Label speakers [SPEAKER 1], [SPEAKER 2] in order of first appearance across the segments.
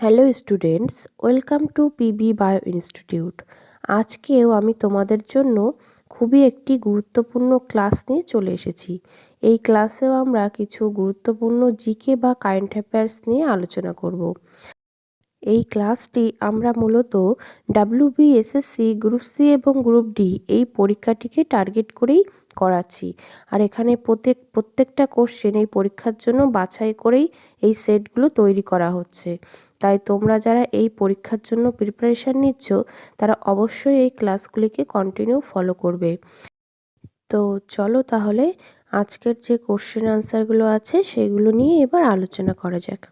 [SPEAKER 1] Hello students welcome to PB bio institute আজকেও আমি তোমাদের জন্য খুবই একটি গুরুত্বপূর্ণ ক্লাস নিয়ে চলে এসেছি। এই ক্লাসেও আমরা কিছু গুরুত্বপূর্ণ জিকে বা কারেন্ট অ্যাফেয়ার্স নিয়ে আলোচনা করব। এই ক্লাসটি আমরা মূলত ডাব্লিউবিএসএসসি গ্রুপ সি এবং গ্রুপ ডি এই পরীক্ষাটিকে টার্গেট করেই করাচ্ছি। আর এখানে প্রত্যেক, প্রত্যেকটা কোশ্চেন এই পরীক্ষার জন্য বাছাই করেই এই সেটগুলো তৈরি করা হচ্ছে। তাই তোমরা যারা এই পরীক্ষার জন্য প্রিপারেশান নিচ্ছ, তারা অবশ্যই এই ক্লাসগুলিকে কন্টিনিউ ফলো করবে। তো চলো তাহলে আজকের যে কোশ্চেন আনসারগুলো আছে, সেগুলো নিয়ে এবার আলোচনা করা যাক।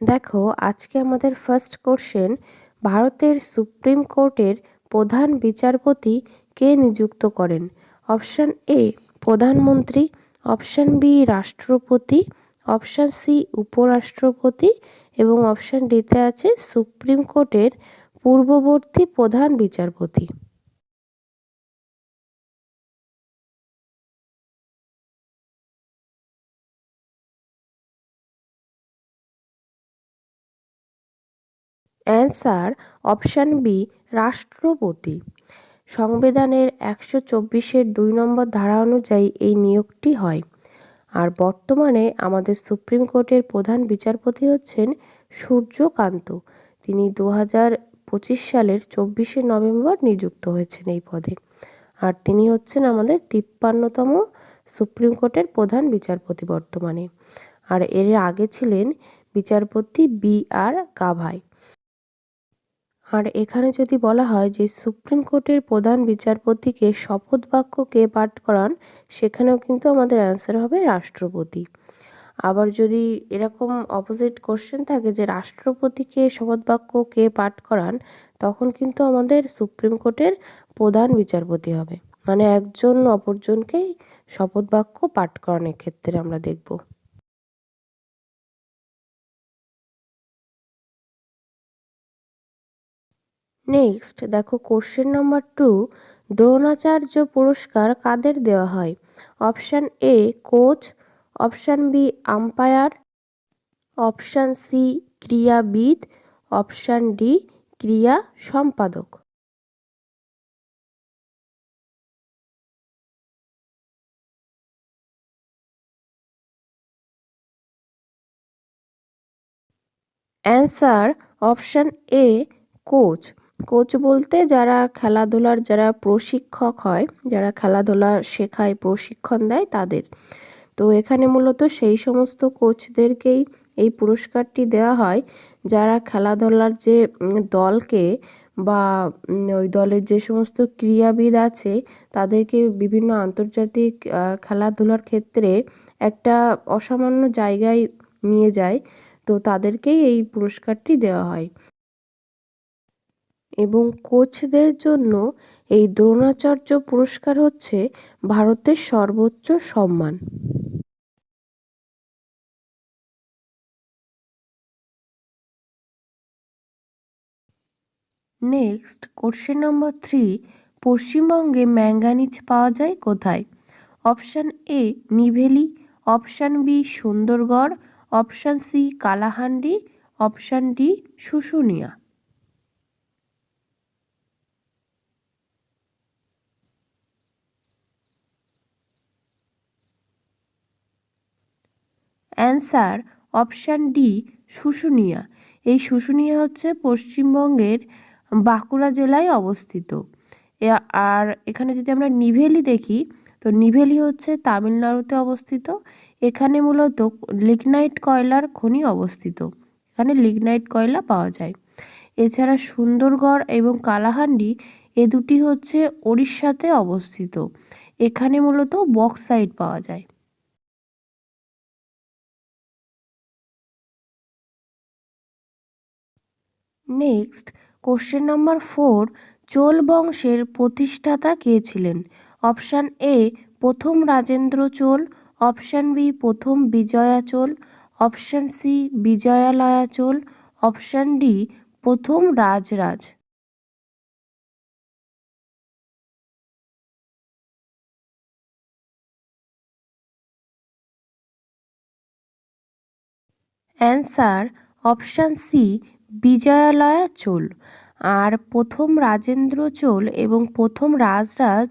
[SPEAKER 1] দেখো, আজকে আমাদের ফার্স্ট কোশ্চেন ভারতের সুপ্রিম কোর্টের প্রধান বিচারপতি কে নিযুক্ত করেন? অপশান এ প্রধানমন্ত্রী। অপশান বি রাষ্ট্রপতি। অপশান সি উপরাষ্ট্রপতি। এবং অপশান ডিতে আছে সুপ্রিম কোর্টের পূর্ববর্তী প্রধান বিচারপতি। অ্যান্সার অপশান বি, রাষ্ট্রপতি। সংবিধানের একশো চব্বিশের দুই নম্বর ধারা অনুযায়ী এই নিয়োগটি হয়। আর বর্তমানে আমাদের সুপ্রিম কোর্টের প্রধান বিচারপতি হচ্ছেন সূর্যকান্ত। তিনি দু হাজার পঁচিশ সালের চব্বিশে নভেম্বর নিযুক্ত হয়েছেন এই পদে। আর তিনি হচ্ছেন আমাদের তিপ্পান্নতম সুপ্রিম কোর্টের প্রধান বিচারপতি বর্তমানে। আর এর আগে ছিলেন বিচারপতি বি আর গাভাই। আর এখানে যদি বলা হয় যে সুপ্রিম কোর্টের প্রধান বিচারপতিকে শপথ বাক্য কে পাঠ করান, সেখানেও কিন্তু আমাদের অ্যান্সার হবে রাষ্ট্রপতি। আবার যদি এরকম অপোজিট কোশ্চেন থাকে যে রাষ্ট্রপতিকে শপথ বাক্য কে পাঠ করান, তখন কিন্তু আমাদের সুপ্রিম কোর্টের প্রধান বিচারপতি হবে। মানে একজন অপরজনকেই শপথ বাক্য পাঠ করানোর ক্ষেত্রে আমরা দেখব। নেক্সট দেখো কোশ্চেন নাম্বার টু দ্রোণাচার্য পুরস্কার কাদের দেওয়া হয়? Option A coach option B umpire option C ক্রিয়াবিদ. Option D ক্রিয়া সম্পাদক। Answer option A coach coach বলতে যারা খেলাধুলার যারা প্রশিক্ষক হয়, যারা খেলাধুলা শেখায়, প্রশিক্ষণ দেয় তাদের। তো এখানে মূলত সেই সমস্ত কোচদেরকেই এই পুরস্কারটি দেওয়া হয়, যারা খেলাধুলার যে দলকে বা ওই দলের যে সমস্ত ক্রীড়াবিদ আছে তাদেরকে বিভিন্ন আন্তর্জাতিক খেলাধুলার ক্ষেত্রে একটা অসামান্য জায়গায় নিয়ে যায়। তো তাদেরকেই এই পুরস্কারটি দেওয়া হয়। এবং কোচদের জন্য এই দ্রোণাচার্য পুরস্কার হচ্ছে ভারতের সর্বোচ্চ সম্মান। নেক্সট কোশ্চেন নম্বর থ্রি পশ্চিমবঙ্গে ম্যাঙ্গানিজ পাওয়া যায় কোথায়? Option A Neyveli option B Sundargarh option C Kalahandi option D Susunia. Answer option D, Susunia. এই শুশুনিয়া হচ্ছে পশ্চিমবঙ্গের বাঁকুড়া জেলায় অবস্থিত। আর এখানে যদি আমরা নিভেলি দেখি, তো নিভেলি হচ্ছে তামিলনাড়ুতে অবস্থিত। এখানে মূলত লিগনাইট কয়লার খনি অবস্থিত। এখানে লিগনাইট কয়লা পাওয়া যায়। এছাড়া সুন্দরগড় এবং কালাহান্ডি, এ দুটি হচ্ছে ওড়িশাতে অবস্থিত। এখানে মূলত বক্সাইট পাওয়া যায়। Next question number four Chola বংশের প্রতিষ্ঠাতা কে ছিলেন? অপশান এ প্রথম রাজেন্দ্র চোল। অপশান বি প্রথম Vijaya Chola. Option C Vijayalaya Chola. Option D প্রথম Rajaraja. Answer option C Vijayalaya Chola. আর প্রথম রাজেন্দ্র চোল এবং প্রথম রাজরাজ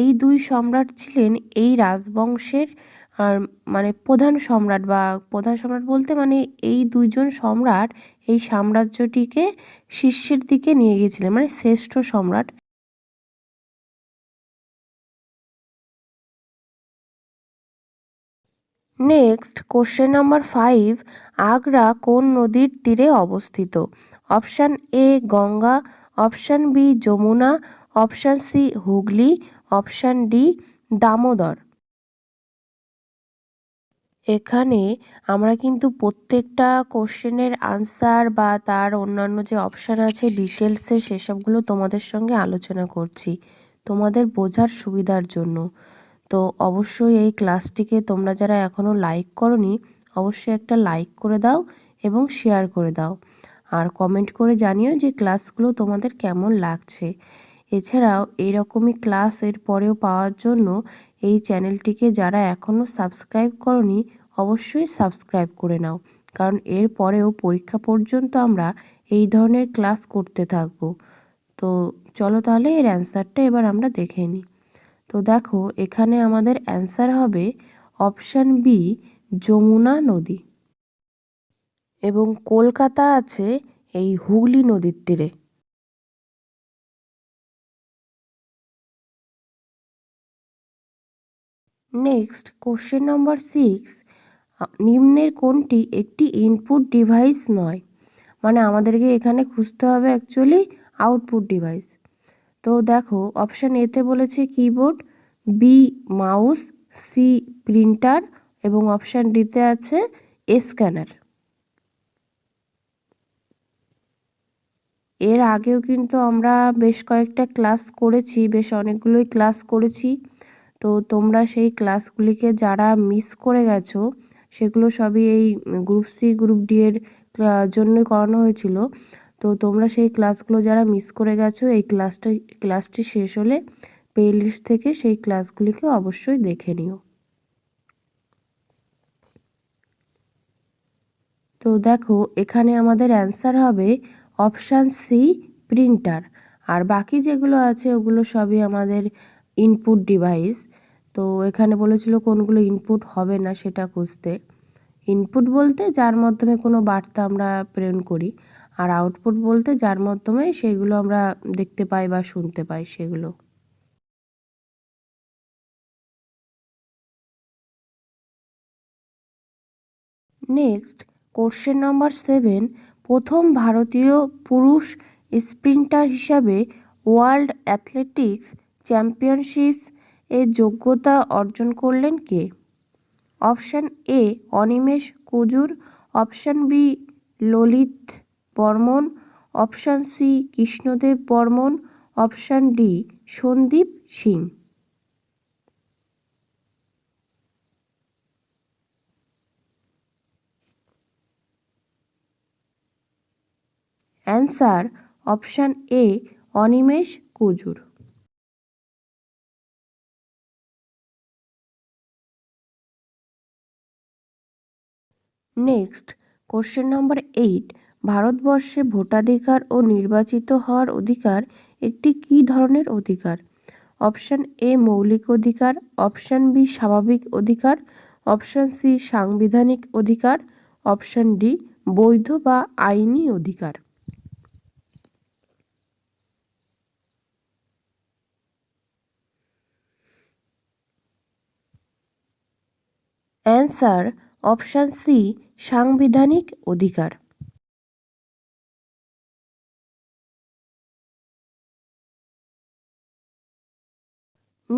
[SPEAKER 1] এই দুই সম্রাট ছিলেন এই রাজবংশের, আর মানে প্রধান সম্রাট বা প্রধান সম্রাট বলতে মানে এই দুইজন সম্রাট এই সাম্রাজ্যটিকে শীর্ষের দিকে নিয়ে গিয়েছিলেন মানে শ্রেষ্ঠ সম্রাট। Next question number five Agra কোন নদীর তীরে অবস্থিত? Option A Ganga option B Yamuna option C Hooghly option D Damodar এখানে আমরা কিন্তু প্রত্যেকটা কোশ্চেনের আনসার বা তার অন্যান্য যে অপশান আছে ডিটেলসে সেসবগুলো তোমাদের সঙ্গে আলোচনা করছি। তোমাদের বোঝার সুবিধার জন্য। তো অবশ্যই এই ক্লাসটিকে তোমরা যারা এখনও লাইক করনি, অবশ্যই একটা লাইক করে দাও এবং শেয়ার করে দাও। আর কমেন্ট করে জানিও যে ক্লাসগুলো তোমাদের কেমন লাগছে। এছাড়াও এইরকমই ক্লাস এর পরেও পাওয়ার জন্য এই চ্যানেলটিকে যারা এখনও সাবস্ক্রাইব করনি, অবশ্যই সাবস্ক্রাইব করে নাও। কারণ এর পরেও পরীক্ষা পর্যন্ত আমরা এই ধরনের ক্লাস করতে থাকব। তো চলো তাহলে এর অ্যান্সারটা এবার আমরা দেখে নিই তো দেখো, এখানে আমাদের অ্যান্সার হবে অপশান বি যমুনা নদী। এবং কলকাতা আছে এই হুগলি নদীর তীরে। নেক্সট কোশ্চেন নম্বর সিক্স নিম্নের কোনটি একটি ইনপুট ডিভাইস নয়? মানে আমাদেরকে এখানে খুঁজতে হবে অ্যাকচুয়ালি আউটপুট ডিভাইস তো দেখো অপশান এতে বলেছে keyboard B mouse C printer এবং অপশান ডিতে আছে স্ক্যানার এর আগেও কিন্তু আমরা বেশ কয়েকটা ক্লাস করেছি, বেশ অনেকগুলোই ক্লাস করেছি। তো তোমরা সেই ক্লাসগুলিকে যারা মিস করে গেছো, সেগুলো সবই এই গ্রুপ সি গ্রুপ ডি এর জন্যই করানো হয়েছিল। তো তোমরা সেই ক্লাসগুলো যারা মিস করে গেছো, এই ক্লাসটা, ক্লাসটি শেষ হলে প্লে লিস্ট থেকে সেই ক্লাসগুলিকে অবশ্যই দেখে নিও। তো দেখো, এখানে আমাদের অ্যান্সার হবে অপশান সি প্রিন্টার আর বাকি যেগুলো আছে, ওগুলো সবই আমাদের ইনপুট ডিভাইস তো এখানে বলেছিল কোনগুলো ইনপুট হবে না সেটা খুঁজতে। ইনপুট বলতে যার মাধ্যমে কোনো বার্তা আমরা প্রেরণ করি। আর আউটপুট বলতে যার মাধ্যমে সেগুলো আমরা দেখতে পাই বা শুনতে পাই সেগুলো। নেক্সট কোশ্চেন নাম্বার সেভেন প্রথম ভারতীয় পুরুষ স্প্রিন্টার হিসাবে ওয়ার্ল্ড অ্যাথলেটিক্স চ্যাম্পিয়নশিপস এর যোগ্যতা অর্জন করলেন কে? Option A Animesh Kujur. Option B Lalit. Barman, option C Krishnadev Barman, option D Sandeep Singh. Answer, option A Animesh Kujur. Next, question number eight ভারতবর্ষে ভোটাধিকার ও নির্বাচিত হওয়ার অধিকার একটি কী ধরনের অধিকার? অপশান এ মৌলিক অধিকার, অপশান বি স্বাভাবিক অধিকার, অপশান সি সাংবিধানিক অধিকার, অপশান ডি বৈধ বা আইনি অধিকার। অ্যান্সার, অপশান সি সাংবিধানিক অধিকার।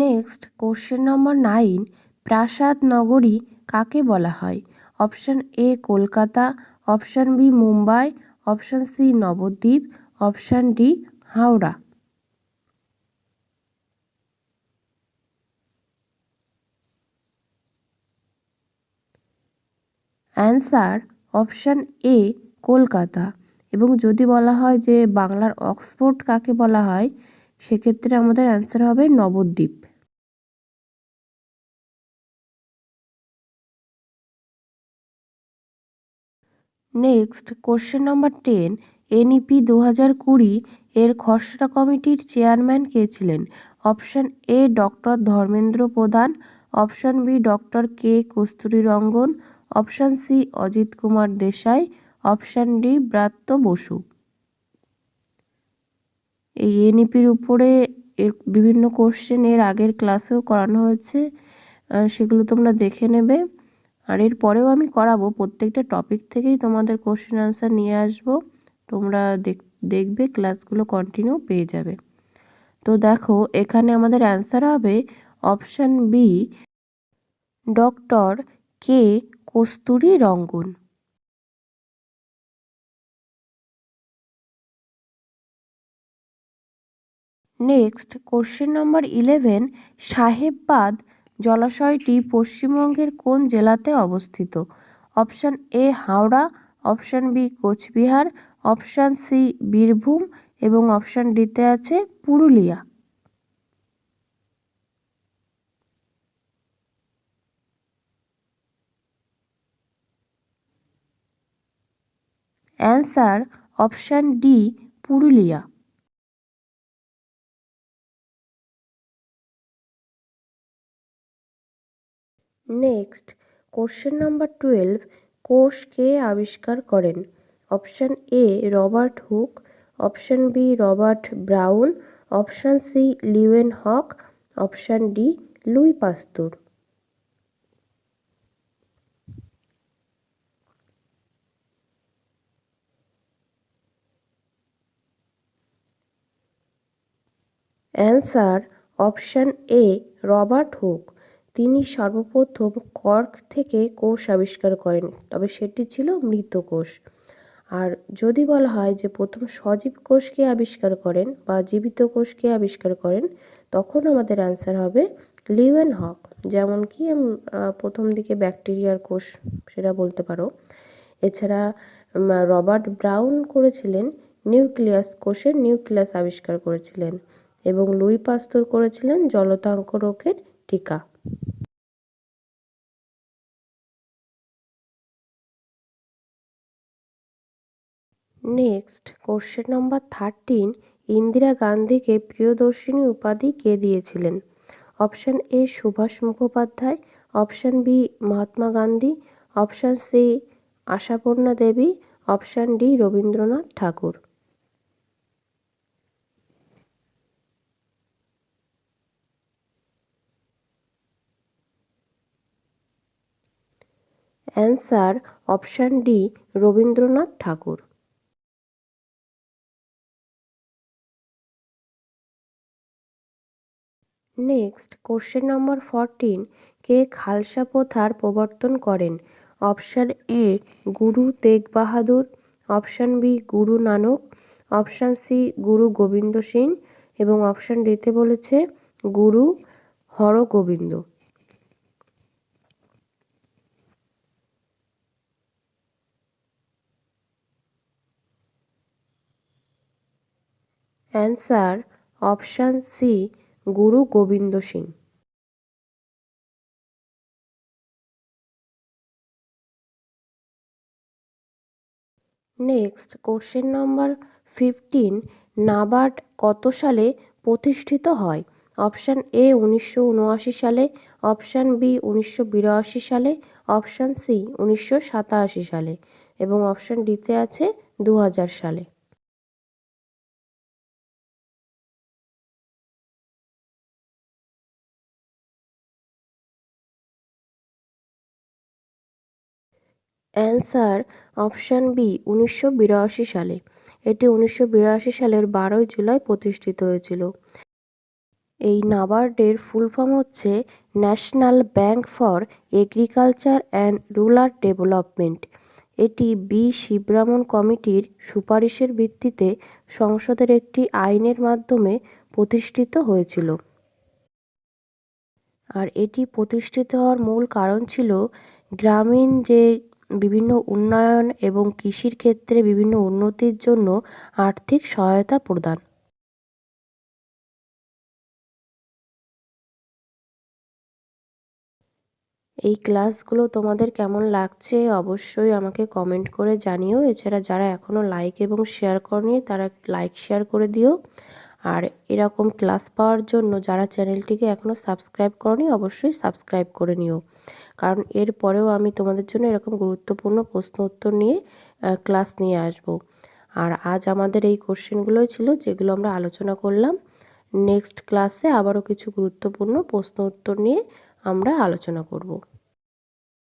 [SPEAKER 1] নেক্সট কোশ্চেন নম্বর নাইন প্রাসাদ নগরী কাকে বলা হয়? Option A Kolkata option B Mumbai option C Nabadwip option D Howrah answer option A Kolkata এবং যদি বলা হয় যে বাংলার অক্সফোর্ড কাকে বলা হয়, সেক্ষেত্রে আমাদের অ্যান্সার হবে Nabadwip next question number ten NEP দু হাজার কুড়ি এর খসড়া কমিটির চেয়ারম্যান কে ছিলেন? Option A doctor Dharmendra Pradhan. Option B doctor K Kasturi Rangan option C Ajit Kumar Desai. Option D Bratya Basu. এই এনইপির উপরে এর বিভিন্ন কোশ্চেন এর আগের ক্লাসেও করানো হয়েছে। সেগুলো তোমরা দেখে নেবে। আর এর পরেও আমি করাবো। প্রত্যেকটা টপিক থেকেই তোমাদের কোশ্চেন আনসার নিয়ে আসব। তোমরা দেখবে ক্লাসগুলো কন্টিনিউ পেয়ে যাবে। তো দেখো, এখানে আমাদের অ্যান্সার হবে option B doctor K Kasturi Rangan. Next question number eleven সাহেববাদ জলাশয়টি পশ্চিমবঙ্গের কোন জেলাতে অবস্থিত? Option A Howrah, option B Cooch Behar, option C Birbhum এবং অপশান ডিতে আছে Purulia. Answer option D Purulia. Next question number twelve কোষ কে আবিষ্কার করেন? Option A Robert Hooke option B Robert Brown option C Leeuwenhoek option D Louis Pasteur answer option A Robert Hooke তিনি সর্বপ্রথম cork থেকে কোষ আবিষ্কার করেন, তবে সেটি ছিল মৃত কোষ। আর যদি বলা হয় যে প্রথম সজীব কোষকে আবিষ্কার করেন বা জীবিত কোষকে আবিষ্কার করেন, তখন আমাদের অ্যান্সার হবে লিওয়েন হক, যেমন কি প্রথম দিকে ব্যাকটেরিয়ার কোষ সেটা বলতে পারো। এছাড়া রবার্ট ব্রাউন করেছিলেন নিউক্লিয়াস কোষের নিউক্লিয়াস আবিষ্কার করেছিলেন এবং লুই পাস্তর করেছিলেন জলতাঙ্ক রোগের টিকা। Next question number thirteen Indira গান্ধীকে প্রিয়দর্শিনী উপাধি কে দিয়েছিলেন? Option A Subhash Mukhopadhyay option B Mahatma Gandhi option C Ashapurna Devi option D Rabindranath Thakur answer option D, Rabindranath Thakur. Next, question number fourteen, কে খালসা প্রথার প্রবর্তন করেন? অপশান এ, গুরু তেগ বাহাদুর। Option B, Guru Nanak. Option C, Guru Gobind Singh. এবং option ডিতে বলেছে, Guru Hargobind. Answer option C Guru Gobind Singh next question number fifteen NABARD কত সালে প্রতিষ্ঠিত হয়? অপশান এ উনিশশো উনআশি সালে অপশান বি উনিশশো বিরাশি সালে অপশান সি উনিশশো সাতাশি সালে, এবং অপশান ডিতে আছে দু হাজার সালে। অ্যান্সার অপশান বি, উনিশশো বিরাশি সালে। এটি উনিশশো বিরাশি সালের বারোই জুলাই প্রতিষ্ঠিত হয়েছিল। এই নাবার্ডের ফুল ফর্ম হচ্ছে National Bank for Agriculture and Rural Development. এটি বি, শিবরামন কমিটির সুপারিশের ভিত্তিতে সংসদের একটি আইনের মাধ্যমে প্রতিষ্ঠিত হয়েছিল। আর এটি প্রতিষ্ঠিত হওয়ার মূল কারণ ছিল গ্রামীণ যে বিভিন্ন উন্নয়ন এবং কৃষির ক্ষেত্রে বিভিন্ন উন্নতির জন্য আর্থিক সহায়তা প্রদান। এই ক্লাসগুলো তোমাদের কেমন লাগছে অবশ্যই আমাকে কমেন্ট করে জানিও। এছাড়া যারা এখনও লাইক এবং শেয়ার করনি, তারা লাইক শেয়ার করে দিও। আর এরকম ক্লাস পাওয়ার জন্য যারা চ্যানেলটিকে এখনও সাবস্ক্রাইব করনি, অবশ্যই সাবস্ক্রাইব করে নিও। কারণ এর পরেও আমি তোমাদের জন্য এরকম গুরুত্বপূর্ণ প্রশ্ন উত্তর নিয়ে ক্লাস নিয়ে আসব। আর আজ আমাদের এই কোশ্চেনগুলোই ছিল যেগুলো আমরা আলোচনা করলাম। নেক্সট ক্লাসে আবারও কিছু গুরুত্বপূর্ণ প্রশ্ন উত্তর নিয়ে আমরা আলোচনা করব।